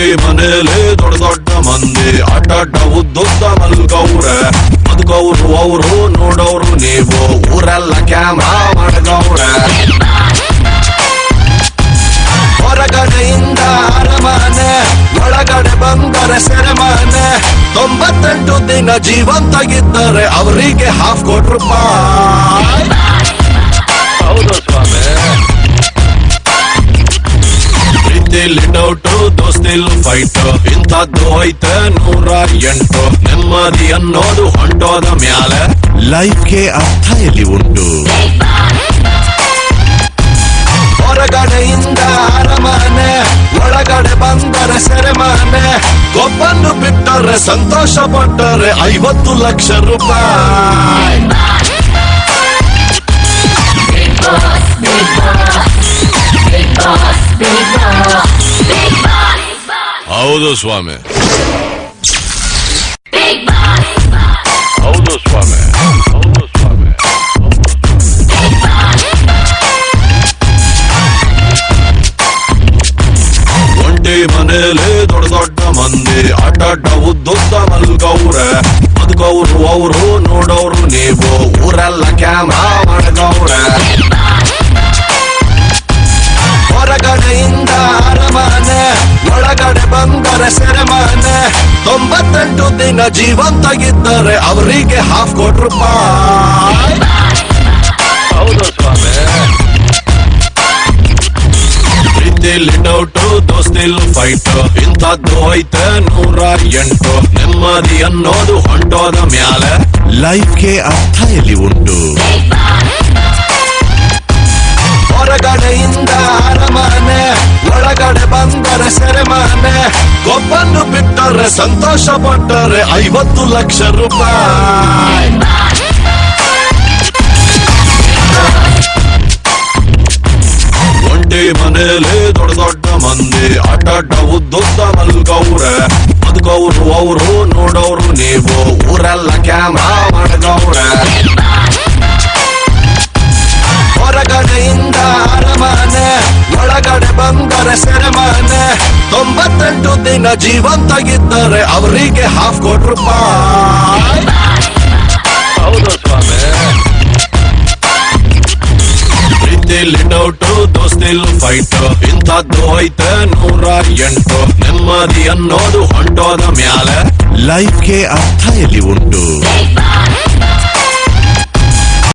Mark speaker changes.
Speaker 1: ಮನೇಲಿ ದೊಡ್ಡ ದೊಡ್ಡ ಮಂದಿ. ಅಡ್ಡ ಉದ್ದುದ್ದ ಮಲ್ಗವ್ರೆ. ಬದುಕವ್ರು, ಅವರು ನೋಡೋರು ನೀವು. ಊರೆಲ್ಲ ಕ್ಯಾಮ್ರಾ ಮಾಡ್ಗವ್ರೆ. ಹೊರಗಡೆಯಿಂದ ಅರಮನೆ, ಒಳಗಡೆ ಬಂದರೆ ಸೆರೆಮನೆ. ತೊಂಬತ್ತೆಂಟು ದಿನ ಜೀವಂತಾಗಿದ್ದರೆ ಅವರಿಗೆ ಹಾಫ್ ಕೋಟಿ ಪ್ರೀತಿಲಿ ಡೌಟು ದೋಸ್ತಿಲ್ ಫೈಟ್ ಇಂಥದ್ದು ಐತೆ ನೂರ ಎಂಟು. ನೆಮ್ಮದಿ ಅನ್ನೋದು ಹೊಂಟೋದ ಮ್ಯಾಲೆ.
Speaker 2: ಲೈಫ್ಗೆ ಅರ್ಥ ಎಲ್ಲಿ ಉಂಟು?
Speaker 1: ಹೊರಗಡೆಯಿಂದ ಅರಮನೆ, ಒಳಗಡೆ ಬಂದರೆ ಸೆರೆಮನೆ. ಒಬ್ಬನ್ನು ಬಿಟ್ಟರೆ ಸಂತೋಷ ಪಟ್ಟರೆ ಐವತ್ತು ಲಕ್ಷ ರೂಪಾಯಿ. ಹೌದು ಸ್ವಾಮಿ. ಹೌದು ಸ್ವಾಮಿ. ಹೌದು ಸ್ವಾಮಿ. ಒಂಟಿ ಮನೇಲಿ ದೊಡ್ಡ ದೊಡ್ಡ ಮಂದಿ ಅಡ್ಡಡ್ಡ ಉದ್ದುದ್ದ ಮಲ್ಗವ್ರೆ. ಬದುಕವ್ರು ಅವರು ನೋಡೋರು, ನೀವು ಊರೆಲ್ಲ ಕ್ಯಾಮ್ರಾ ಮಾಡ್ಗವ್ರೆ. ಜೀವಂತಾಗಿದ್ದರೆ ಅವರಿಗೆ ಹಾಫ್ ಕೋಟಿ ರೂಪಾಯಿ. ಹೌದು ಸ್ವಾಮಿ. ಪ್ರೀತಿಲಿ ಡೌಟು ದೋಸ್ತಿಲ್ ಫೈಟ್ ಇಂಥದ್ದು ಐತೆ ನೂರ ಎಂಟು. ನೆಮ್ಮದಿ ಅನ್ನೋದು ಹೊಂಟೋದ ಮ್ಯಾಲೆ.
Speaker 2: ಲೈಫ್ಗೆ ಅರ್ಥ ಎಲ್ಲಿ ಉಂಟು.
Speaker 1: ಹೊರಗಡೆಯಿಂದ ಅರಮನೆ ಕೊಬ್ಬನ್ನು ಸಂತೋಷ ಪಟ್ಟರೆ ಐವತ್ತು ಲಕ್ಷ ರೂಪಾಯಿ. ಒಂಟಿ ಮನೇಲಿ ದೊಡ್ಡ ದೊಡ್ಡ ಮಂದಿ ಅಡ್ಡ ಉದ್ದುದ್ದ ಮಲ್ಗವ್ರೆ. ಬದುಕವ್ರು ಅವರು ನೋಡೋರು ನೀವು. ಊರೆಲ್ಲ ಕ್ಯಾಮ್ರಾ ಮಾಡ್ಗವ್ರೆ ಹೊರಗಡೆಯಿಂದ ತೊಂಬತ್ತೆಂಟು ಇದ್ದಾರೆ ಅವರಿಗೆ ಹಾಫ್ ಕೋಟಿ ರೂಪಾಯಿ. ಹೌದು ಸ್ವಾಮಿ. ಪ್ರೀತಿಲಿ ಡೌಟು ದೋಸ್ತಿಲ್ ಫೈಟ್ ಇಂಥದ್ದು ಐತೆ ನೂರ ಎಂಟು. ನೆಮ್ಮದಿ ಅನ್ನೋದು ಹೊಂಟೋದ ಮ್ಯಾಲೆ.
Speaker 2: ಲೈಫ್ಗೆ ಅರ್ಥ ಎಲ್ಲಿ ಉಂಟು?